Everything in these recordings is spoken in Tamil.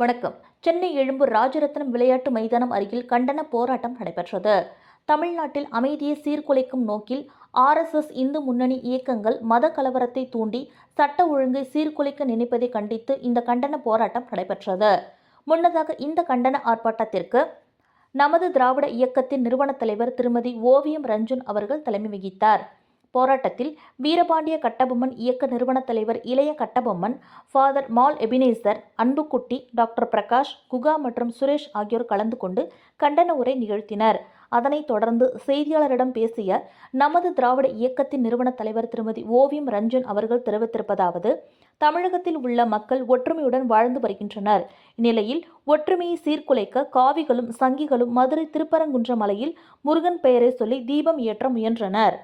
வணக்கம். சென்னை எழும்பூர் ராஜரத்னம் விளையாட்டு மைதானம் அருகில் கண்டன போராட்டம் நடைபெற்றது. தமிழ்நாட்டில் அமைதியை சீர்குலைக்கும் நோக்கில் ஆர்எஸ்எஸ் இந்து முன்னணி இயக்கங்கள் மத கலவரத்தை தூண்டி சட்ட ஒழுங்கை சீர்குலைக்க நினைப்பதை கண்டித்து இந்த கண்டன போராட்டம் நடைபெற்றது. முன்னதாக இந்த கண்டன ஆர்ப்பாட்டத்திற்கு நமது திராவிட இயக்கத்தின் நிறுவனத் தலைவர் திருமதி ஓவியம் ரஞ்சன் அவர்கள் தலைமை வகித்தார். போராட்டத்தில் வீரபாண்டிய கட்டபொம்மன் இயக்க நிறுவனத் தலைவர் இளைய கட்டபொம்மன் ஃபாதர் மால் எபினேசர் அன்புக்குட்டி டாக்டர் பிரகாஷ் குகா மற்றும் சுரேஷ் ஆகியோர் கலந்து கொண்டு கண்டன உரை நிகழ்த்தினர். அதனைத் தொடர்ந்து செய்தியாளரிடம் பேசிய நமது திராவிட இயக்கத்தின் நிறுவனத் தலைவர் திருமதி ஓவியம் ரஞ்சன் அவர்கள் தெரிவித்திருப்பதாவது தமிழகத்தில் உள்ள மக்கள் ஒற்றுமையுடன் வாழ்ந்து வருகின்றனர். இந்நிலையில் ஒற்றுமையை சீர்குலைக்க காவிகளும் சங்கிகளும் மதுரை திருப்பரங்குன்ற மலையில் முருகன் பெயரை சொல்லி தீபம் ஏற்ற முயன்றனர்.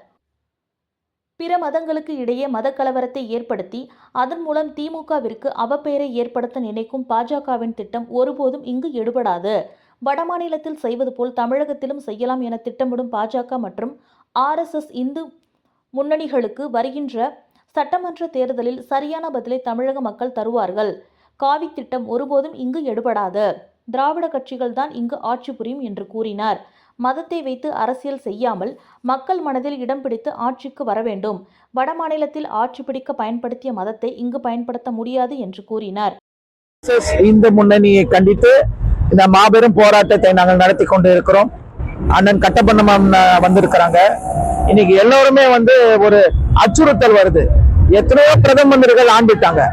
பிற மதங்களுக்கு இடையே மதக்கலவரத்தை ஏற்படுத்தி அதன் மூலம் திமுகவிற்கு அவப்பெயரை ஏற்படுத்த நினைக்கும் பாஜகவின் திட்டம் ஒருபோதும் இங்கு எடுபடாது. வடமாநிலத்தில் செய்வது போல் தமிழகத்திலும் செய்யலாம் என திட்டமிடும் பாஜக மற்றும் ஆர்எஸ்எஸ் இந்து முன்னணிகளுக்கு வருகின்ற சட்டமன்ற தேர்தலில் சரியான பதிலை தமிழக மக்கள் தருவார்கள். காவி திட்டம் ஒருபோதும் இங்கு எடுபடாது. திராவிட கட்சிகள் தான் இங்கு ஆட்சி புரியும் என்று கூறினார். மதத்தை வைத்து அரசியல் செய்யாமல் மக்கள் மனதில் இடம் பிடித்து ஆட்சிக்கு வர வேண்டும். வடமாநிலத்தில் ஆட்சி பிடிக்க பயன்படுத்திய மதத்தை இங்கு பயன்படுத்த முடியாது என்று கூறினார். RSS இந்து முன்னணியை கண்டித்து இந்த மாபெரும் போராட்டத்தை நாங்கள் நடத்தி கொண்டு இருக்கிறோம் அண்ணன் கட்டபொம்மன் வந்திருக்கிறாங்க. இன்னைக்கு எல்லோருமே வந்து ஒரு அச்சுறுத்தல் வருது. எத்தனையோ பிரதம மந்திரிகள் ஆண்டுட்டாங்க.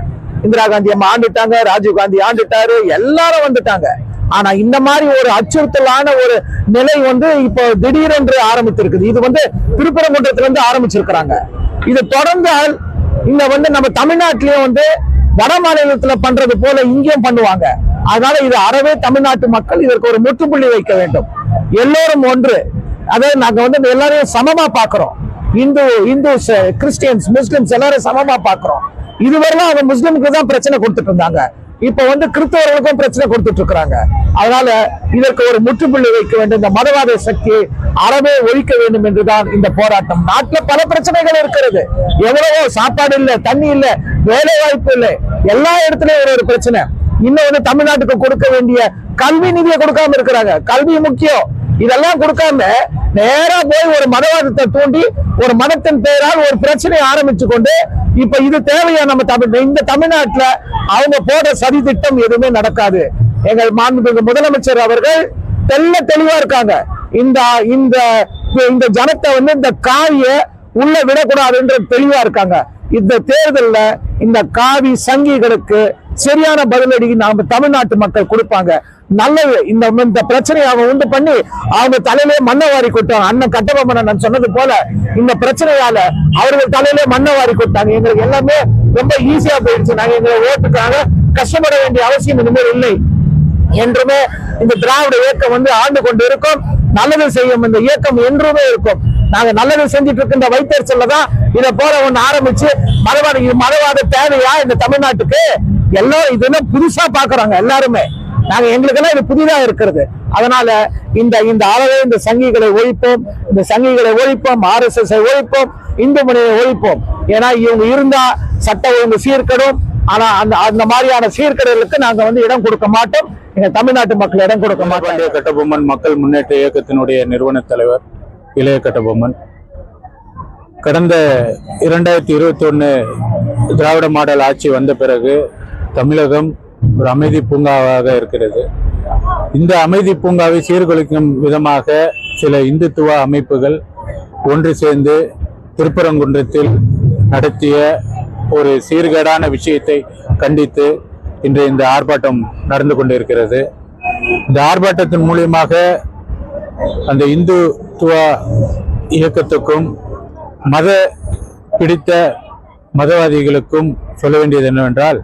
இந்திரா காந்தி அம்மா ஆண்டுட்டாங்க ராஜீவ் காந்தி ஆண்டுட்டாரு எல்லாரும் வந்துட்டாங்க. ஆனா இந்த மாதிரி ஒரு அச்சுறுத்தலான ஒரு நிலை வந்து இப்போ திடீரென்று ஆரம்பித்திருக்குது. இது வந்து திருப்பரங்குன்றத்துல இருந்து ஆரம்பிச்சிருக்கிறாங்க. இது தொடர்ந்தால் இங்க வந்து நம்ம தமிழ்நாட்டிலயும் வந்து வட மாநிலத்துல பண்றது போல இங்கேயும் பண்ணுவாங்க. அதனால இது அறவே தமிழ்நாட்டு மக்கள் இதற்கு ஒரு முற்றுப்புள்ளி வைக்க வேண்டும். எல்லோரும் ஒன்று. அதாவது நாங்க வந்து எல்லாரையும் சமமா பாக்குறோம் இந்து இந்துஸ் கிறிஸ்டியன்ஸ் முஸ்லிம்ஸ் எல்லாரும் சமமா பாக்குறோம் இதுவரையும் அவங்க முஸ்லிமுக்கு தான் பிரச்சனை கொடுத்துட்டு இருந்தாங்க. இப்ப வந்து கிறிஸ்தவர்களுக்கும் பிரச்சனை கொடுத்துட்டு இருக்காங்க அதனால இதற்கு ஒரு முற்றுப்புள்ளி வைக்க வேண்டும். இந்த மதவாத சக்தியை அறவே ஒழிக்க வேண்டும் என்றுதான் இந்த போராட்டம். நாட்டுல பல பிரச்சனைகள் இருக்கிறது. எவ்வளவோ சாப்பாடு இல்ல தண்ணி இல்ல வேலை வாய்ப்பு இல்ல. எல்லா இடத்துலயும் ஒரு ஒரு பிரச்சனை. இன்னும் வந்து தமிழ்நாட்டுக்கு கொடுக்க வேண்டிய கல்வி நிதியை கொடுக்காம இருக்கிறாங்க. கல்வி முக்கியம். இதெல்லாம் கொடுக்காம நேரா போய் ஒரு மதவாதத்தை தூண்டி ஒரு மதத்தின் பெயரால் ஒரு பிரச்சனையை ஆரம்பிச்சு கொண்டு இப்ப இது தேவையா நம்ம தமிழ் இந்த தமிழ்நாட்டுல அவங்க போடுற சதி திட்டம் எதுவுமே நடக்காது. எங்கள் மாண்புமிகு முதலமைச்சர் அவர்கள் தெல்ல தெளிவா இருக்காங்க. இந்த இந்த இந்த ஜனத்தை வந்து இந்த காவிய உள்ள விடக்கூடாதுன்ற தெளிவா இருக்காங்க. இந்த தேர்தல்ல இந்த காவி சங்கிகளுக்கு சரியான பதிலடி நாம தமிழ்நாட்டு மக்கள் கொடுப்பாங்க. நல்லது இந்த இந்த பிரச்சனையை அவங்க உண்டு பண்ணி அவங்க தலையிலே மண்ணை வாரி கொட்டாங்க அண்ணன் கட்டபொம்மன் நான் சொன்னது போல இந்த பிரச்சனையால அவர்கள் தலையிலே மண்ணை வாரி கொட்டாங்க எங்களுக்கு எல்லாமே ரொம்ப ஈஸியா போயிடுச்சு. நாங்க எங்களை ஓட்டுக்காக கஷ்டப்பட வேண்டிய அவசியம் இனிமேல் இல்லை. என்றுமே இந்த திராவிட இயக்கம் வந்து ஆண்டு கொண்டு இருக்கும் நல்லது செய்யும் இந்த இயக்கம் என்றுமே இருக்கும். நாங்க நல்லது செஞ்சுட்டு இருக்கின்ற வைத்தறிச்சல்ல தான் இதை போல ஒண்ணு ஆரம்பிச்சு மதவாத மதவாத தேவையா இந்த தமிழ்நாட்டுக்கு? எல்லாரும் இதெல்லாம் புதுசா பாக்குறாங்க எல்லாருமே. நாங்க எங்களுக்கெல்லாம் இது புதிதா இருக்கிறது. அதனால இந்த இந்த அளவே இந்த சங்கிகளை ஒழிப்போம். இந்த சங்கிகளை ஒழிப்போம். ஆர் எஸ் எஸ் ஒழிப்போம். இந்து முனையை ஒழிப்போம். ஏன்னா இவங்க இருந்தா சட்ட ஒழுங்கு சீர்கடும். ஆனா அந்த அந்த மாதிரியான சீர்கேடுகளுக்கு நாங்க வந்து இடம் கொடுக்க மாட்டோம். எங்க தமிழ்நாட்டு மக்கள் இடம் கொடுக்க மாட்டோம் கட்டபொம்மன் மக்கள் முன்னேற்ற இயக்கத்தினுடைய நிறுவன தலைவர் இளைய கட்டபொம்மன். கடந்த இரண்டாயிரத்தி இருபத்தி ஒன்று திராவிட மாடல் ஆட்சி வந்த பிறகு தமிழகம் ஒரு அமைதி பூங்காவாக இருக்கிறது. இந்த அமைதி பூங்காவை சீர்குலைக்கும் விதமாக சில இந்துத்துவ அமைப்புகள் ஒன்று சேர்ந்து திருப்பரங்குன்றத்தில் நடத்திய ஒரு சீர்கேடான விஷயத்தை கண்டித்து இன்று இந்த ஆர்ப்பாட்டம் நடந்து கொண்டிருக்கிறது. இந்த ஆர்ப்பாட்டத்தின் மூலியமாக அந்த இந்துத்துவ இயக்கத்துக்கும் மத பிடித்த மதவாதிகளுக்கும் சொல்ல வேண்டியது என்னவென்றால்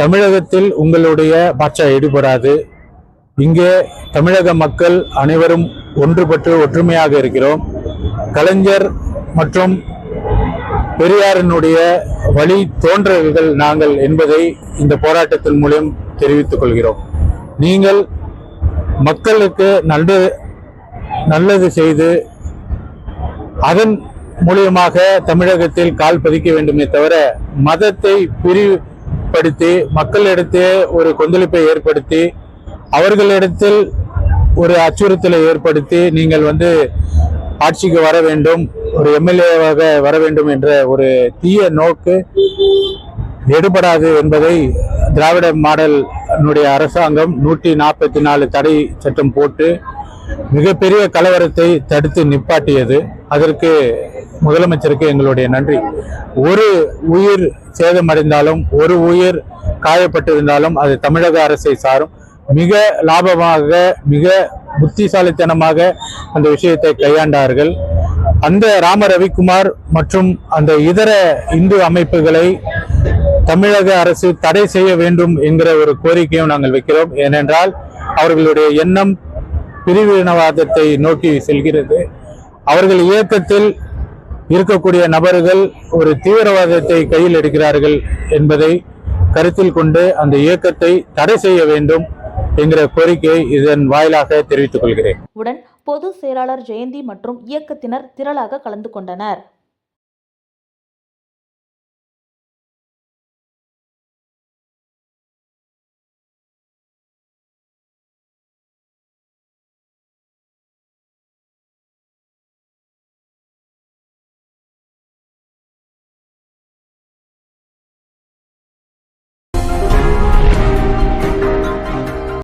தமிழகத்தில் உங்களுடைய பாட்சா எடுபடாது. இங்கே தமிழக மக்கள் அனைவரும் ஒன்றுபட்டு ஒற்றுமையாக இருக்கிறோம். கலைஞர் மற்றும் பெரியாரினுடைய வழி தோன்றல்கள் நாங்கள் என்பதை இந்த போராட்டத்தின் மூலம் தெரிவித்துக் கொள்கிறோம். நீங்கள் மக்களுக்கு நல்ல நல்லது செய்து அதன் மூலியமாக தமிழகத்தில் கால் பதிக்க வேண்டுமே தவிர மதத்தை பிரி ஏற்படுத்தி மக்களிடத்தே ஒரு கொந்தளிப்பை ஏற்படுத்தி அவர்களிடத்தில் ஒரு அச்சுறுத்தலை ஏற்படுத்தி நீங்கள் வந்து ஆட்சிக்கு வர வேண்டும் ஒரு எம்எல்ஏவாக வர வேண்டும் என்ற ஒரு தீய நோக்கு எடுபடாது என்பதை திராவிட மாடலினுடைய அரசாங்கம் நூற்றி நாற்பத்தி நாலு தடை சட்டம் போட்டு மிகப்பெரிய கலவரத்தை தடுத்து நிப்பாட்டியது. அதற்கு முதலமைச்சருக்கு எங்களுடைய நன்றி. ஒரு உயிர் சேதமடைந்தாலும் ஒரு உயிர் காயப்பட்டிருந்தாலும் அது தமிழக அரசை சாரும். மிக லாபமாக மிக புத்திசாலித்தனமாக அந்த விஷயத்தை கையாண்டார்கள். அந்த ராம ரவிக்குமார் மற்றும் அந்த இதர இந்து அமைப்புகளை தமிழக அரசு தடை செய்ய வேண்டும் என்கிற ஒரு கோரிக்கையும் நாங்கள் வைக்கிறோம். ஏனென்றால் அவர்களுடைய எண்ணம் பிரிவினவாதத்தை நோக்கி செல்கிறது. அவர்கள் இயக்கத்தில் இருக்கக்கூடிய நபர்கள் ஒரு தீவிரவாதத்தை கையில் எடுக்கிறார்கள் என்பதை கருத்தில் கொண்டு அந்த இயக்கத்தை தடை செய்ய வேண்டும் என்கிற கோரிக்கையை இதன் வாயிலாக தெரிவித்துக் கொள்கிறேன். உடன் பொது செயலாளர் ஜெயந்தி மற்றும் இயக்கத்தினர் திரளாக கலந்து கொண்டனர்.